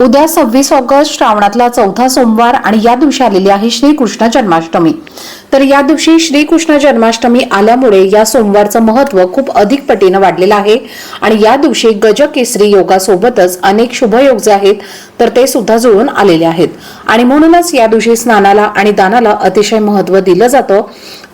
उद्या सव्वीस ऑगस्ट श्रावणातला चौथा सोमवार आणि या दिवशी आलेली आहे श्रीकृष्ण जन्माष्टमी. तर या दिवशी श्रीकृष्ण जन्माष्टमी आल्यामुळे या सोमवारचं महत्त्व खूप अधिक पटीनं वाढलेलं आहे. आणि या दिवशी गजकेसरी योगासोबतच अनेक शुभयोग जे आहेत तर ते सुद्धा जुळून आलेले आहेत. आणि म्हणूनच या दिवशी स्नानाला आणि दानाला अतिशय महत्त्व दिलं जातं.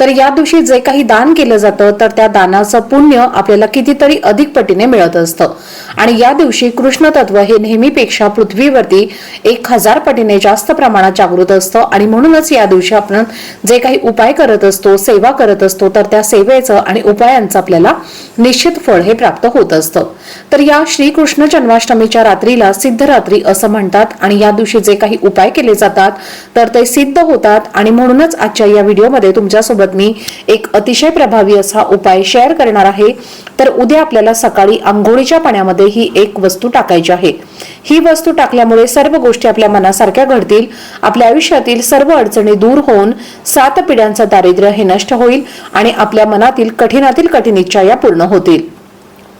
तर या दिवशी जे काही दान केलं जातं तर त्या दानाचं पुण्य आपल्याला कितीतरी अधिक पटीने मिळत असतं. आणि या दिवशी कृष्ण तत्व हे नेहमीपेक्षा पृथ्वीवरती एक हजार पटीने जास्त प्रमाणात जागृत असतं. आणि म्हणूनच या दिवशी आपण जे काही उपाय करत असतो सेवा करत असतो तर त्या सेवेचं आणि उपायांचं आपल्याला निश्चित फळ हे प्राप्त होत असतं. तर या श्रीकृष्ण जन्माष्टमीच्या रात्रीला सिद्धरात्री असं म्हणतात आणि या दिवशी जे काही उपाय केले जातात तर ते सिद्ध होतात. आणि म्हणूनच आजच्या या व्हिडिओमध्ये तुमच्यासोबत मी एक अतिशय प्रभावी असा उपाय शेअर करणार आहे. तर उद्या आपल्याला सकाळी आंघोळीच्या पाण्यामध्ये ही एक वस्तू टाकायची आहे. ही वस्तू टाकल्यामुळे सर्व गोष्टी आपल्या मनासारख्या घडतील. आपल्या आयुष्यातील सर्व अडचणी दूर होऊन सात पिढ्यांचं दारिद्र्य हे नष्ट होईल आणि आपल्या मनातील कठीणातील कठीण इच्छा या पूर्ण होतील.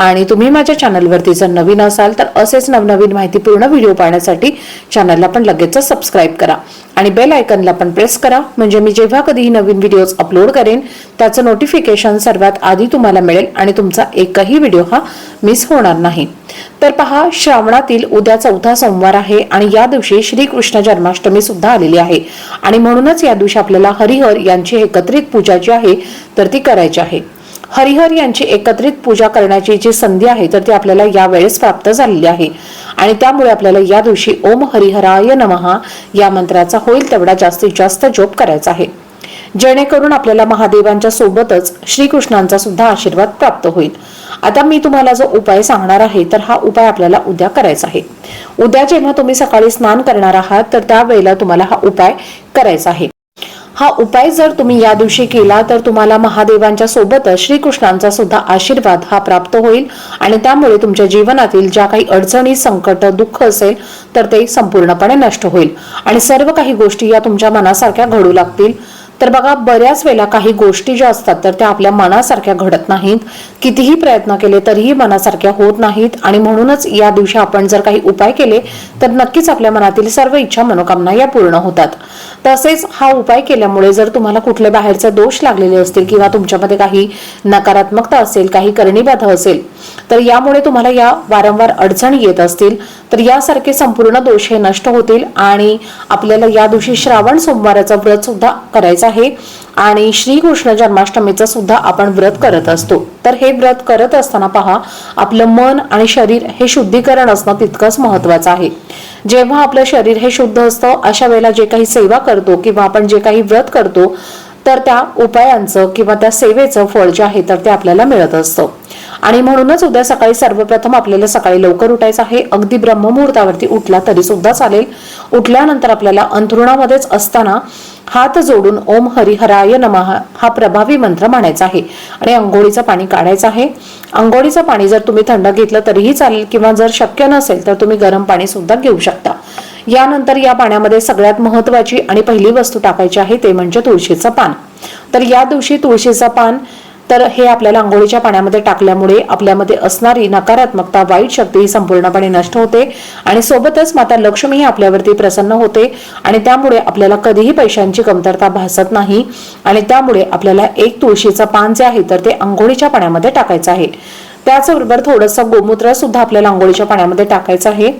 आणि तुम्ही माझ्या चॅनलवरती जर नवीन असाल तर असेच नवनवीन माहितीपूर्ण व्हिडिओ पाहण्यासाठी चॅनलला पण लगेच सबस्क्राईब करा. आणि बेल आयकनला पण प्रेस करा म्हणजे मी जेव्हा कधीही नवीन व्हिडिओज अपलोड करेन त्याचं नोटिफिकेशन सर्वात आधी तुम्हाला मिळेल आणि तुमचा एकही व्हिडिओ हा मिस होणार नाही. तर पहा श्रावणातील उद्या चौथा सोमवार आहे आणि या दिवशी श्रीकृष्ण जन्माष्टमी सुद्धा आलेली आहे. आणि म्हणूनच या दिवशी आपल्याला हरिहर यांची एकत्रित पूजा जी आहे तर ती करायची आहे. हरिहर यांची एकत्रित पूजा करण्याची जी संधी आहे तर ती आपल्याला यावेळेस प्राप्त झालेली आहे. आणि त्यामुळे आपल्याला या दिवशी ओम हरिहराय नमहा या मंत्राचा होईल तेवढा जास्तीत जास्त जोप करायचा आहे. जेणेकरून आपल्याला महादेवांच्या सोबतच श्रीकृष्णांचा सुद्धा आशीर्वाद प्राप्त होईल. आता मी तुम्हाला जो उपाय सांगणार आहे तर हा उपाय आपल्याला उद्या करायचा आहे. उद्या जेव्हा तुम्ही सकाळी स्नान करणार आहात तर त्यावेळेला तुम्हाला हा उपाय करायचा आहे. हा उपाय जर तुम्ही या दिवशी केला तर तुम्हाला महादेवांच्या सोबतच श्रीकृष्णांचा सुद्धा आशीर्वाद हा प्राप्त होईल. आणि त्यामुळे तुमच्या जीवनातील ज्या काही अडचणी संकट दुःख असेल तर ते संपूर्णपणे नष्ट होईल. आणि सर्व काही गोष्टी या तुमच्या मनासारख्या घडू लागतील. तर बघा बऱ्याच वेळेला काही गोष्टी ज्या असतात तर त्या आपल्या मनासारख्या घडत नाहीत. कितीही प्रयत्न केले तरीही मनासारख्या होत नाहीत. आणि म्हणूनच या दिवशी आपण जर काही उपाय केले तर नक्कीच आपल्या मनातील सर्व इच्छा मनोकामना या पूर्ण होतात. तसेच हा उपाय केल्यामुळे जर तुम्हाला कुठले बाहेरचे दोष लागलेले असतील किंवा तुमच्यामध्ये काही नकारात्मकता असेल काही करणीबाधा असेल तर यामुळे तुम्हाला या वारंवार अडचणी येत असतील. तर यासारखे संपूर्ण दोष हे नष्ट होतील आणि आपल्याला या दिवशी श्रावण सोमवाराचा व्रत सुद्धा करायचा आहे. आणि श्रीकृष्ण जन्माष्टमीचं सुद्धा आपण व्रत करत असतो. तर हे व्रत करत असताना पहा आपलं मन आणि शरीर हे शुद्धीकरण असणं तितकंच महत्वाचं आहे. जेव्हा आपलं शरीर हे शुद्ध असतं अशा वेळेला जे काही सेवा करतो किंवा आपण जे काही व्रत करतो तर त्या उपायांचं किंवा त्या सेवेचं फळ जे आहे तर ते आपल्याला मिळत असतं. आणि म्हणूनच उद्या सकाळी सर्वप्रथम आपल्याला सकाळी लवकर उठायचं आहे. अगदी ब्रह्ममुहूर्तावरती उठला तरी सुद्धा चालेल. उठल्यानंतर आपल्याला अंथरुणामध्येच असताना हात जोडून ओम हरिहराय नमः हा प्रभावी मंत्र म्हणायचा आहे. आणि अंघोळीचं पाणी काढायचं आहे. अंघोळीचं पाणी जर तुम्ही थंड घेतलं तरीही चालेल किंवा जर शक्य नसेल तर तुम्ही गरम पाणी सुद्धा घेऊ शकता. यानंतर या पाण्यामध्ये सगळ्यात महत्वाची आणि पहिली वस्तू टाकायची आहे ते म्हणजे तुळशीचं पान. तर या दिवशी तुळशीचं पान तर हे आपल्याला आंघोळीच्या पाण्यामध्ये टाकल्यामुळे आपल्यामध्ये असणारी नकारात्मकता वाईट शक्ती ही संपूर्णपणे नष्ट होते. आणि सोबतच माता लक्ष्मी ही आपल्यावरती प्रसन्न होते. आणि त्यामुळे आपल्याला कधीही पैशांची कमतरता भासत नाही. आणि त्यामुळे आपल्याला एक तुळशीचं पान जे आहे तर ते आंघोळीच्या पाण्यामध्ये टाकायचं आहे. त्याचबरोबर थोडंसं गोमूत्र सुद्धा आपल्याला आंघोळीच्या पाण्यामध्ये टाकायचं आहे.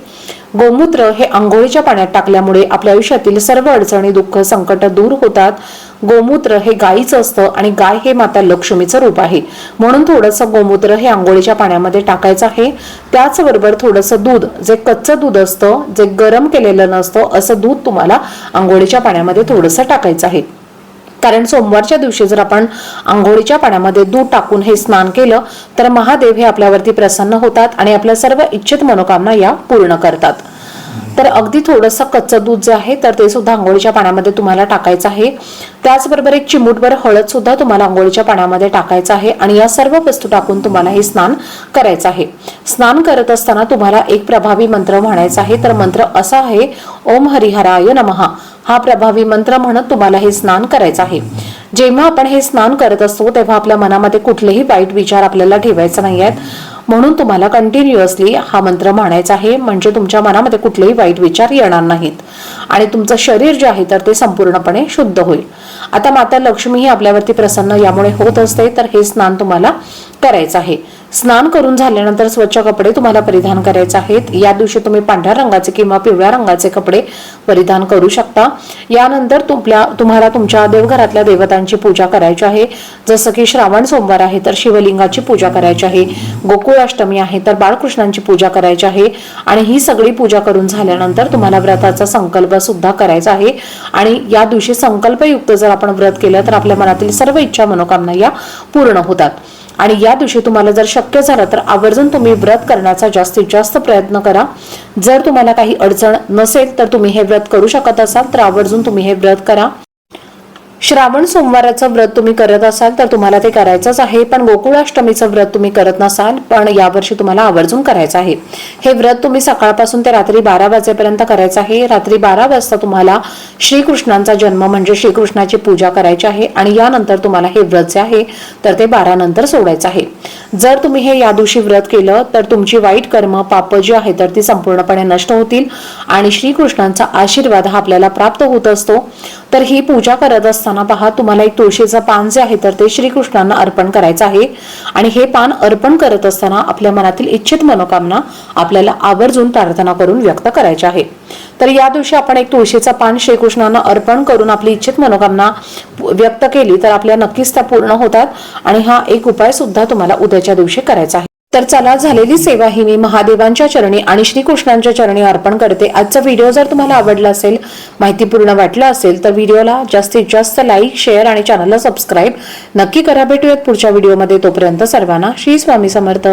गोमूत्र हे आंघोळीच्या पाण्यात टाकल्यामुळे आपल्या आयुष्यातील सर्व अडचणी दुःख संकट दूर होतात. गोमूत्र हे गायीचं असतं आणि गाय हे माता लक्ष्मीचं रूप आहे. म्हणून थोडंसं गोमूत्र हे आंघोळीच्या पाण्यामध्ये टाकायचं आहे. त्याचबरोबर थोडंसं दूध जे कच्चं दूध असतं जे गरम केलेलं नसतं असं दूध तुम्हाला आंघोळीच्या पाण्यामध्ये थोडंसं टाकायचं आहे. कारण सोमवारच्या दिवशी जर आपण आंघोळीच्या पाण्यामध्ये दूध टाकून हे स्नान केलं तर महादेव हे आपल्यावरती प्रसन्न होतात आणि आपल्या सर्व इच्छित मनोकामना या पूर्ण करतात. तर अगदी थोडंसं कच्चं दूध जे आहे तर ते सुद्धा आंघोळीच्या पाण्यामध्ये तुम्हाला टाकायचं आहे. त्याचबरोबर एक चिमूटभर हळद सुद्धा तुम्हाला आंघोळीच्या पाण्यामध्ये टाकायचं आहे आणि या सर्व वस्तू टाकून तुम्हाला हे स्नान करायचं आहे. स्नान करत असताना तुम्हाला एक प्रभावी मंत्र म्हणायचा आहे. तर मंत्र असा आहे ओम हरिहराय नमहा हा प्रभावी मंत्र म्हणत तुम्हाला हे स्नान करायचं आहे. जेव्हा आपण हे स्नान करत असतो तेव्हा आपल्या मनामध्ये कुठलेही वाईट विचार आपल्याला ठेवायचे नाही आहेत. म्हणून तुम्हाला कंटिन्युअसली हा मंत्र म्हणायचा आहे. म्हणजे तुमच्या मनामध्ये कुठलेही वाईट विचार येणार नाहीत. आणि तुमचं शरीर जे आहे तर ते संपूर्णपणे शुद्ध होईल. आता माता लक्ष्मी ही आपल्यावरती प्रसन्न यामुळे होत असते तर हे स्नान तुम्हाला करायचं आहे. स्नान करून झाल्यानंतर स्वच्छ कपडे तुम्हाला परिधान करायचे आहेत. या दिवशी तुम्ही पांढऱ्या रंगाचे किंवा पिवळ्या रंगाचे कपडे परिधान करू शकता. यानंतर तुमल्या तुम्हाला तुमच्या देवघरातल्या देवतांची पूजा करायची आहे. जसं की श्रावण सोमवार आहे तर शिवलिंगाची पूजा करायची आहे. गोकुळाष्टमी आहे तर बाळकृष्णांची पूजा करायची आहे. आणि ही सगळी पूजा करून झाल्यानंतर तुम्हाला व्रताचा संकल्प सुद्धा करायचा आहे. आणि या दिवशी संकल्पयुक्त जर आपण व्रत केलं तर आपल्या मनातील सर्व इच्छा मनोकामना या पूर्ण होतात. आणि या दिवशी तुम्हाला जर शक्य झालं तर आवर्जून तुम्ही व्रत करण्याचा जास्तीत जास्त प्रयत्न करा. जर तुम्हाला काही अडचण नसेल तर तुम्ही हे व्रत करू शकत असाल तर आवर्जून तुम्ही हे व्रत करा. श्रावण सोमवाराचं व्रत तुम्ही करत असाल तर तुम्हाला ते करायचंच आहे पण गोकुळाष्टमीचं व्रत तुम्ही करत नसाल पण यावर्षी तुम्हाला आवर्जून करायचं आहे. हे व्रत तुम्ही सकाळपासून ते रात्री बारा वाजेपर्यंत करायचं आहे. रात्री बारा वाजता तुम्हाला श्रीकृष्णांचा जन्म म्हणजे श्रीकृष्णाची पूजा करायची आहे आणि यानंतर तुम्हाला हे व्रत जे आहे तर ते बारा नंतर सोडायचं आहे. जर तुम्ही हे या दिवशी व्रत केलं तर तुमची वाईट कर्म पाप जी आहे तर ती संपूर्णपणे नष्ट होतील आणि श्रीकृष्णांचा आशीर्वाद हा आपल्याला प्राप्त होत असतो. तर ही पूजा करत असताना पहा तुम्हाला एक तुळशीचं पान जे आहे तर ते श्रीकृष्णांना अर्पण करायचं आहे. आणि हे पान अर्पण करत असताना आपल्या मनातील इच्छित मनोकामना आपल्याला आवर्जून प्रार्थना करून व्यक्त करायच्या आहे. तर या दिवशी आपण एक तुळशीचं पान श्रीकृष्णांना अर्पण करून आपली इच्छित मनोकामना व्यक्त केली तर आपल्या नक्कीच त्या पूर्ण होतात. आणि हा एक उपाय सुद्धा तुम्हाला उद्याच्या दिवशी करायचा आहे. तर चला झालेली सेवा ही मी महादेवांच्या चरणी आणि श्रीकृष्णांच्या चरणी अर्पण करते. आजचा व्हिडिओ जर तुम्हाला आवडला असेल माहितीपूर्ण वाटला असेल तर व्हिडिओला जास्तीत जास्त लाईक शेअर आणि चॅनलला सबस्क्राईब नक्की करा. भेटूयात पुढच्या व्हिडिओमध्ये. तोपर्यंत सर्वांना श्री स्वामी समर्थ.